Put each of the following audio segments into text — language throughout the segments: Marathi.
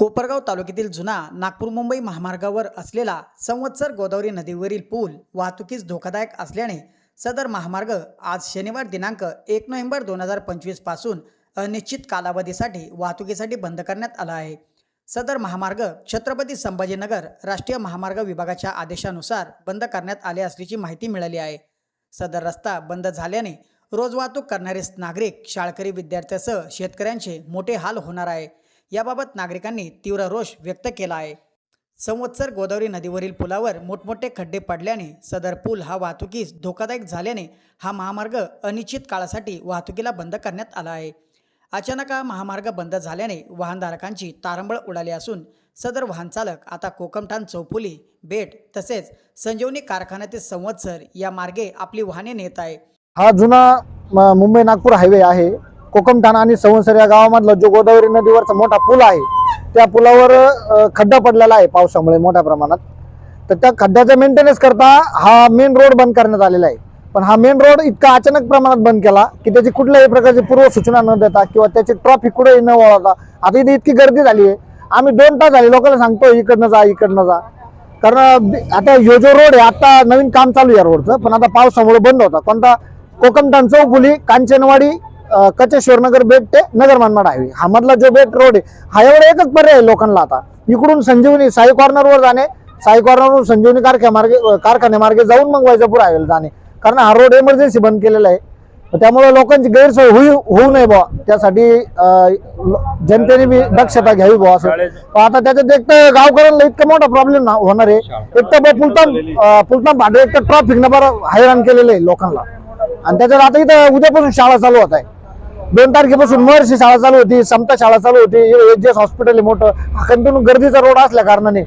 कोपरगाव तालुक्यातील जुना नागपूर मुंबई महामार्गावर असलेला संवत्सर गोदावरी नदीवरील पूल वाहतुकीस धोकादायक असल्याने सदर महामार्ग आज शनिवार दिनांक एक नोव्हेंबर दोन हजार पंचवीसपासून अनिश्चित कालावधीसाठी वाहतुकीसाठी बंद करण्यात आला आहे. सदर महामार्ग छत्रपती संभाजीनगर राष्ट्रीय महामार्ग विभागाच्या आदेशानुसार बंद करण्यात आले असल्याची माहिती मिळाली आहे. सदर रस्ता बंद झाल्याने रोज वाहतूक करणारे नागरिक शाळकरी विद्यार्थ्यासह शेतकऱ्यांचे मोठे हाल होणार आहे. याबाबत नागरिकांनी तीव्र रोष व्यक्त केला आहे. संवत्सर गोदावरी नदीवरील पुलावर मोठमोठे खड्डे पडल्याने सदर पूल हा वाहतुकीस धोकादायक झाल्याने हा महामार्ग अनिश्चित काळासाठी वाहतुकीला बंद करण्यात आला आहे. अचानक हा महामार्ग बंद झाल्याने वाहनधारकांची तारंबळ उडाली असून सदर वाहनचालक आता कोकमठाण चौफुली बेट तसेच संजीवनी कारखान्यातील संवत्सर या मार्गे आपली वाहने नेत आहे. हा जुना म- मुंबई नागपूर हायवे आहे. कोकमठाणा आणि सवंसर या गावामधला जो गोदावरी नदीवरचा मोठा पूल आहे त्या पुलावर खड्डा पडलेला आहे पावसामुळे मोठ्या प्रमाणात. तर त्या खड्ड्याचा मेंटेनन्स करता हा मेन रोड बंद करण्यात आलेला आहे. पण हा मेन रोड इतका अचानक प्रमाणात बंद केला की त्याची कुठल्याही प्रकारची पूर्व सूचना न देता किंवा त्याची ट्रॉफिक कुठेही न वळवता आता इथे इतकी गर्दी झाली आहे. आम्ही दोन तास झाले लोकांना सांगतो इकडनं जा इकडनं जा. कारण आता ह्यो जो रोड आहे आता नवीन काम चालू आहे या रोडचं पण आता पावसामुळे बंद होता. कोणता? कोकमठाण चौकुली कांचनवाडी कचेश्वर नगर बेट ते नगर मनमाड हायवे हा मधला जो बेट रोड आहे हा एवढा एकच पर्याय आहे लोकांना आता. इकडून संजीवनी साई कॉर्नरवर जाणे साई कॉर्नरवरून संजीवनी कारख्या मार्गे अ, कारखान्यामार्गे जाऊन मग वैजापूर हायवेला जाणे. कारण हा रोड इमर्जन्सी बंद केलेला आहे. त्यामुळे लोकांची गैरसोय होऊ होऊ नये बुवा. त्यासाठी जनतेने बी दक्षता घ्यावी बुवा असं. आता त्याच्यात एक तर गावकऱ्यांना इतका मोठा प्रॉब्लेम होणार आहे. एक तर पुलताम पुलताम भाडे एक तर ट्रॉफिक बरं हैराण केलेलं आहे लोकांना. आणि त्याच्यात आता इथं उद्यापासून शाळा चालू होत आहे. दोन तारखेपासून महर्षी शाळा चालू होती समता शाळा चालू होती एच एस हॉस्पिटल आहे मोठं. कंटिन्यू गर्दीचा रोड असल्या कारणाने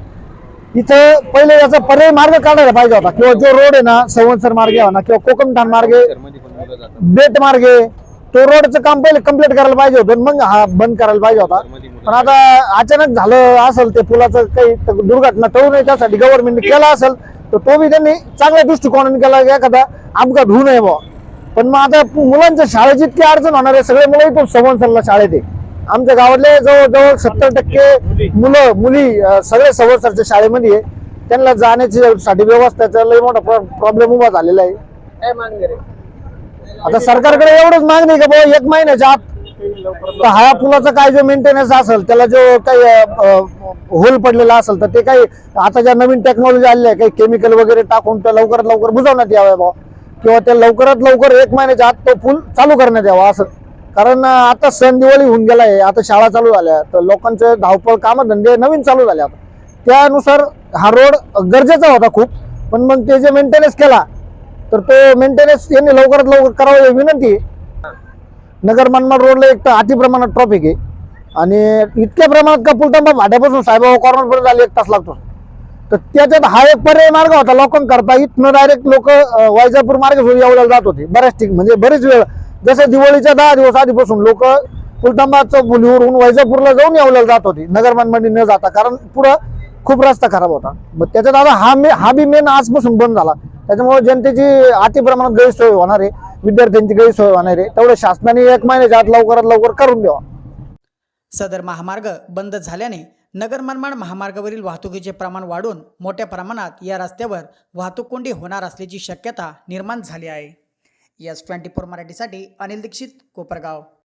इथं पहिले याचा पर्याय मार्ग काढायला पाहिजे होता. किंवा जो रोड आहे ना संवत्सर मार्गे म्हणा किंवा कोकमठाण मार्गे बेट मार्गे तो रोडचं काम पहिले कंप्लीट करायला पाहिजे होतं मग हा बंद करायला पाहिजे होता. पण आता अचानक झालं असेल ते पुलाचं काही दुर्घटना टळू नये त्यासाठी गव्हर्नमेंटने केला असेल तर तो बी त्यांनी चांगल्या दृष्टिकोनाने केला की एखादा अपघात होऊ नये बुवा. पण मग आता मुलांच्या शाळेची इतकी अडचण होणार आहे सगळे मुलं इथून संवत्सरला शाळेत आहे. आमच्या गावातले जवळजवळ सत्तर टक्के मुलं मुली सगळे संवत्सरच्या शाळेमध्ये आहे. त्यांना जाण्याची साठी व्यवस्थेचा लय मोठा प्रॉब्लेम उभा झालेला आहे. आता सरकारकडे एवढंच मागणी का बाबा एक महिन्याच्या आत? तर हा पुलाचा काय जो मेंटेनन्स असेल त्याला जो काही होल पडलेला असेल तर ते काही आता ज्या नवीन टेक्नॉलॉजी आलेल्या आहे काही केमिकल वगैरे टाकून त्या लवकरात लवकर बुजवण्यात यावं बा. किंवा त्या लवकरात लवकर एक महिन्याच्या आत तो पूल चालू करण्यात यावा असं. कारण आता सण दिवाळी होऊन गेला आहे आता शाळा चालू झाल्या तर लोकांचे धावपळ कामधंदे नवीन चालू झाले आता. त्यानुसार हा रोड गरजेचा होता खूप पण मग ते जे मेंटेनन्स केला तर तो मेंटेनन्स यांनी लवकरात लवकर करावा विनंती आहे. नगर मनमाड रोडला एक तर अति प्रमाणात ट्रॉफिक आहे. आणि इतक्या प्रमाणात का पुलतांबा भाड्यापासून साहेबाबा कॉर्नरपर्यंत आले एक तास लागतो. तर त्याच्यात हा एक पर्याय मार्ग होता. लोकांकरता इथनं डायरेक्ट लोक वैजापूर मार्ग एवढ्याला जात होते. बऱ्याच ठिक म्हणजे बरेच वेळ. जसं दिवाळीच्या दहा दिवस आधीपासून लोक पुलतांबाचं मुलीवरून वैजापूरला जाऊन येवल्याला जात होते. नगर न जाता. कारण पुढं खूप रस्ता खराब होता. मग त्याच्यात आता हा मे हा बी मेन आजपासून बंद झाला. त्याच्यामुळे जनतेची अति प्रमाणात गैरसोय होणार आहे. विद्यार्थ्यांची गैरसोय होणार आहे. तेवढं शासनाने एक महिन्याच्या आत लवकरात लवकर करून द्यावा. सदर महामार्ग बंद झाल्याने नगर मनमाड महामार्गावरील वाहतुकीचे प्रमाण वाढून मोठ्या प्रमाणात या रस्त्यावर वाहतूक कोंडी होणार असल्याची शक्यता निर्माण झाली आहे. एस ट्वेंटी फोर मराठीसाठी अनिल दीक्षित कोपरगाव.